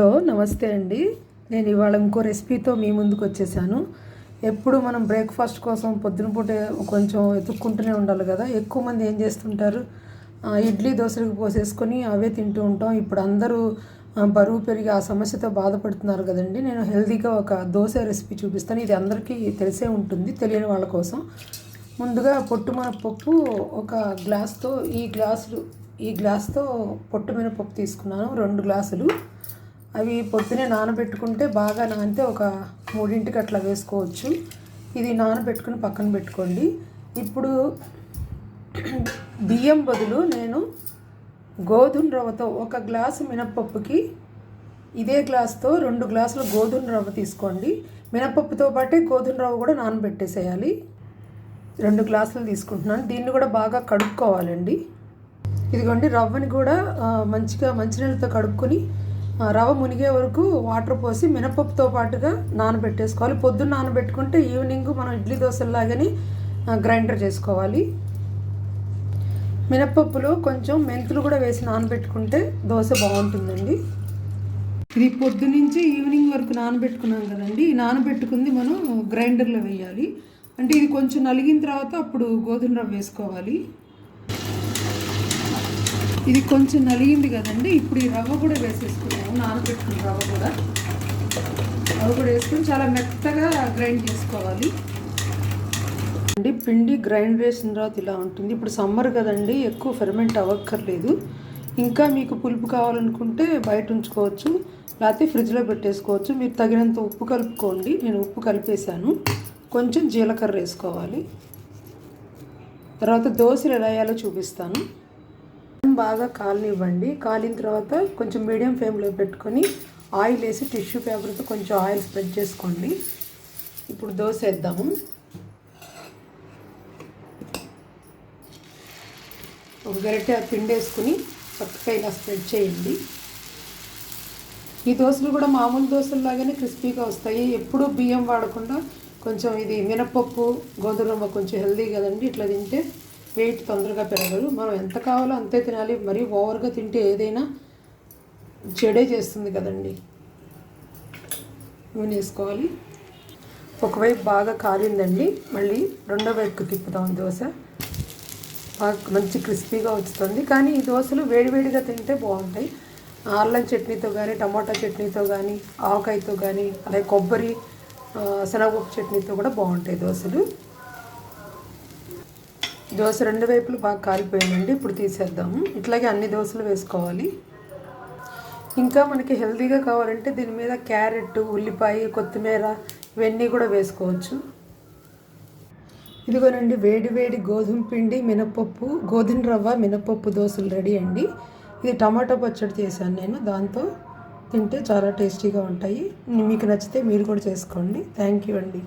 Hello నమస్తే అండి. నేను ఇవాళ ఇంకో రెసిపీతో మీ ముందుకు వచ్చేసాను. ఎప్పుడు మనం బ్రేక్ఫాస్ట్ కోసం పొద్దునపూట కొంచెం ఎత్తుక్కుంటూనే ఉండాలి కదా. ఎక్కువ మంది ఏం చేస్తుంటారు? ఇడ్లీ దోశలకు పోసేసుకొని అవే తింటూ ఉంటాం. ఇప్పుడు అందరూ బరువు పెరిగి ఆ సమస్యతో బాధపడుతున్నారు కదండి. నేను హెల్తీగా ఒక దోశ రెసిపీ చూపిస్తాను. ఇది అందరికీ తెలిసే ఉంటుంది తెలియని వాళ్ళ కోసం. ముందుగా పొట్టు మినపప్పు ఒక గ్లాస్తో ఈ గ్లాసులు ఈ గ్లాస్తో పొట్టు మినపప్పు తీసుకున్నాను. రెండు గ్లాసులు. అవి పొద్దునే నానబెట్టుకుంటే బాగా నానితే ఒక మూడింటికి అట్లా వేసుకోవచ్చు. ఇది నానబెట్టుకుని పక్కన పెట్టుకోండి. ఇప్పుడు బియ్యం బదులు నేను గోధుమ రవ్వతో ఒక గ్లాసు మినపప్పుకి ఇదే గ్లాస్తో రెండు గ్లాసులు గోధుమ రవ్వ తీసుకోండి. మినపప్పుతో పాటే గోధుమ రవ్వ కూడా నానబెట్టేసేయాలి. రెండు గ్లాసులు తీసుకుంటున్నాను. దీన్ని కూడా బాగా కడుక్కోవాలండి. ఇదిగోండి రవ్వని కూడా మంచిగా మంచినీళ్ళతో కడుక్కొని రవ్వ మునిగే వరకు వాటర్ పోసి మినపప్పుతో పాటుగా నానబెట్టేసుకోవాలి. పొద్దున్న నానబెట్టుకుంటే ఈవినింగ్ మనం ఇడ్లీ దోశలాగానే గ్రైండర్ చేసుకోవాలి. మినపప్పులో కొంచెం మెంతులు కూడా వేసి నానబెట్టుకుంటే దోశ బాగుంటుందండి. ఇది పొద్దు నుంచి ఈవినింగ్ వరకు నానబెట్టుకున్నాం కదండి. నానబెట్టుకుంది మనం గ్రైండర్లో వేయాలి. అంటే ఇది కొంచెం నలిగిన తర్వాత అప్పుడు గోధుమ రవ్వ వేసుకోవాలి. ఇది కొంచెం నలిగింది కదండి. ఇప్పుడు ఈ రవ్వ కూడా వేసేసుకున్నాము నానబెట్టుకున్న రవ్వ కూడా. రవ్వ కూడా వేసుకొని చాలా మెత్తగా గ్రైండ్ చేసుకోవాలి. అండి పిండి గ్రైండ్ చేసిన తర్వాత ఇలా ఉంటుంది. ఇప్పుడు సమ్మర్ కదండి ఎక్కువ ఫెర్మెంట్ అవ్వక్కర్లేదు. ఇంకా మీకు పులుపు కావాలనుకుంటే బయట ఉంచుకోవచ్చు. లేకపోతే ఫ్రిడ్జ్లో పెట్టేసుకోవచ్చు. మీరు తగినంత ఉప్పు కలుపుకోండి. నేను ఉప్పు కలిపేశాను. కొంచెం జీలకర్ర వేసుకోవాలి. తర్వాత దోశలు ఎలా వేయాలో చూపిస్తాను. బాగా కాలనివ్వండి. కాలిన తర్వాత కొంచెం మీడియం ఫ్లేమ్లో పెట్టుకొని ఆయిల్ వేసి టిష్యూ పేపర్తో కొంచెం ఆయిల్ స్ప్రెడ్ చేసుకోండి. ఇప్పుడు దోశ వేద్దాము. ఒక గరిటె పిండి వేసుకుని చక్కగా ఇలా స్ప్రెడ్ చేయండి. ఈ దోశలు కూడా మామూలు దోశల్లాగానే క్రిస్పీగా వస్తాయి. ఎప్పుడూ బియ్యం వాడకుండా కొంచెం ఇది మినపప్పు గోధుమ కొంచెం హెల్దీ కదండి. ఇట్లా తింటే వెయిట్ తొందరగా పెరగదు. మనం ఎంత కావాలో అంతే తినాలి. మరీ ఓవర్గా తింటే ఏదైనా చెడే చేస్తుంది కదండి. నూనె వేసుకోవాలి. ఒకవైపు బాగా కాలిందండి మళ్ళీ రెండో వైపుకి తిప్పుదాం దోశ. బాగా మంచి క్రిస్పీగా వస్తుంది కానీ ఈ దోశలు వేడివేడిగా తింటే బాగుంటాయి. అల్లం చట్నీతో కానీ టమాటా చట్నీతో కానీ ఆవకాయతో కానీ అలాగే కొబ్బరి శనగపప్పు చట్నీతో కూడా బాగుంటాయి దోశలు. దోశ రెండు వైపులు బాగా కాలిపోయిందండి. ఇప్పుడు తీసేద్దాము. ఇట్లాగే అన్ని దోశలు వేసుకోవాలి. ఇంకా మనకి హెల్తీగా కావాలంటే దీని మీద క్యారెట్ ఉల్లిపాయ కొత్తిమీర ఇవన్నీ కూడా వేసుకోవచ్చు. ఇదిగోనండి వేడి వేడి గోధుమ పిండి మినపప్పు గోధుమ రవ్వ మినపప్పు దోశలు రెడీ అండి. ఇది టమాటో పచ్చడి చేశాను నేను. దాంతో తింటే చాలా టేస్టీగా ఉంటాయి. మీకు నచ్చితే మీరు కూడా చేసుకోండి. థ్యాంక్ యూ అండి.